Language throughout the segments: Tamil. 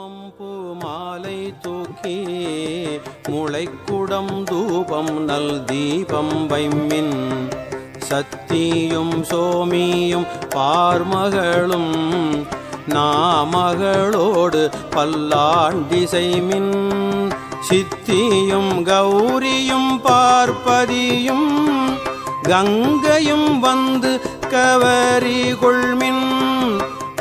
சமம் பூ மாலை தூக்கி முளைக்குடம் தூபம் நல் தீபம் வைமின் சத்தியும் சோமியும் பார்மகளும் நாமகளோடு பல்லாண்டிசைமின். சித்தியும் கௌரியும் பார்ப்பதியும் கங்கையும் வந்து கவரி கொள்மின்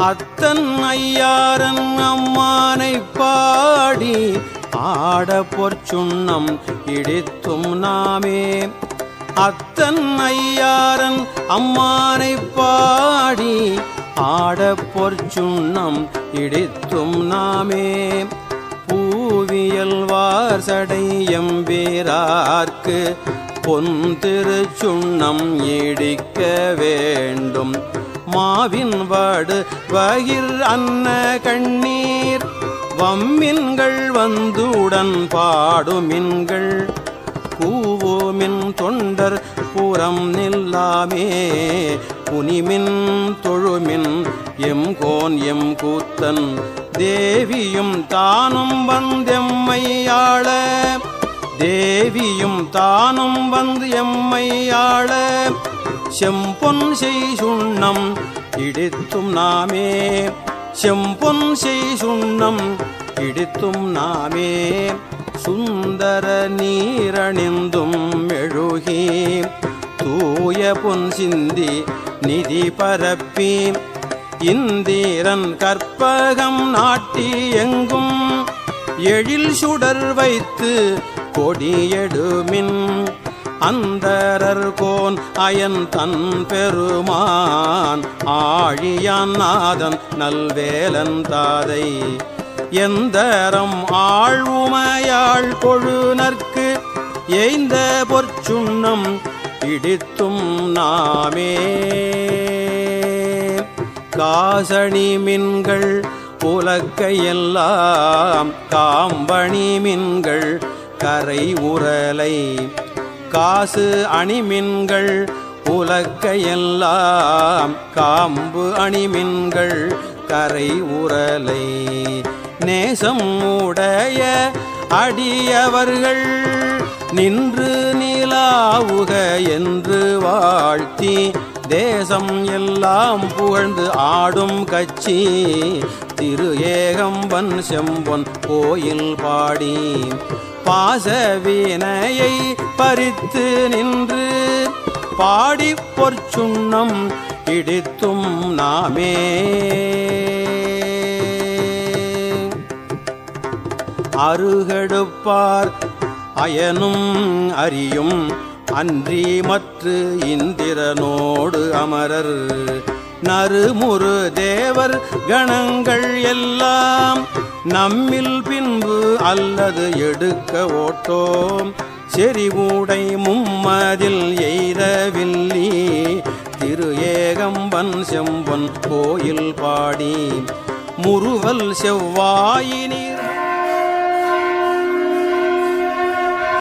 அத்தன் ஐயாரன் அம்மானை பாடி ஆட பொற்சுண்ணம் இடித்தும் நாமே. அத்தன் ஐயாரன் அம்மானை பாடி ஆட பொற்சுண்ணம் இடித்தும் நாமே. பூவியல் வார்சடை வீரார்க்கு பொன் திருச்சுண்ணம் இடிக்க வேண்டும். மாவின் வாடு வகிர் அன்ன கண்ணீர். வம்மின்கள் வந்துடன் பாடுமின்கள் கூவோமின் தொண்டர் புறம் நில்லாமே. புனிமின் தொழுமின் எம் கோன் எம் கூத்தன். தேவியும் தானும் வந்தெம்மையாள தேவியும் தானும் வந்து எம்மையாள செம்பொன் செய் சுண்ணம் இடித்தும் நாமே. செம்பொன் செய் சுண்ணம் இடித்தும் நாமே. சுந்தர நீரணிந்தும் எழுகி தூய பொன் சிந்தி நிதி பரப்பி. இந்திரன் கற்பகம் நாட்டி எங்கும். எழில் சுடர் வைத்து கொடியெடுமின். அந்தரர்கோன் அயன் தன் பெருமான் ஆழியான் நாதன் நல்வேலன் தாதை. எந்தரம் ஆழ்வுமையாள் கொழுநர்க்கு எய்ந்த பொற்சுண்ணம் இடித்தும் நாமே. காசணி மின்கள் புலக்கையெல்லாம் காம்பணி மின்கள் கரை உரலை காசு அணிமின்கள் உலக்கையெல்லாம் காம்பு அணிமின்கள் கரை உரலை நேசம் உடைய அடியவர்கள் நின்று நிலாவுக என்று வாழ்த்தி தேசம் எல்லாம் புகழ்ந்து ஆடும் கட்சி திரு ஏகம்பன் செம்பொன் கோயில் பாடி. பாசவினையை பறித்து நின்று பாடி பொற்சுண்ணம் இடித்தும் நாமே. அருகெடுப்பார் அயனும் அறியும் அன்றி மற்ற இந்திரனோடு அமரர். நறுமுறு தேவர் கணங்கள் எல்லாம் நம்மில் பின் அல்லது எடுக்க ஓட்டோம். செறிவூடை மும்மதில் எய்தவில்லி திரு ஏகம்பன் செம்பன் கோயில் பாடி. முறுவல் செவ்வாயினி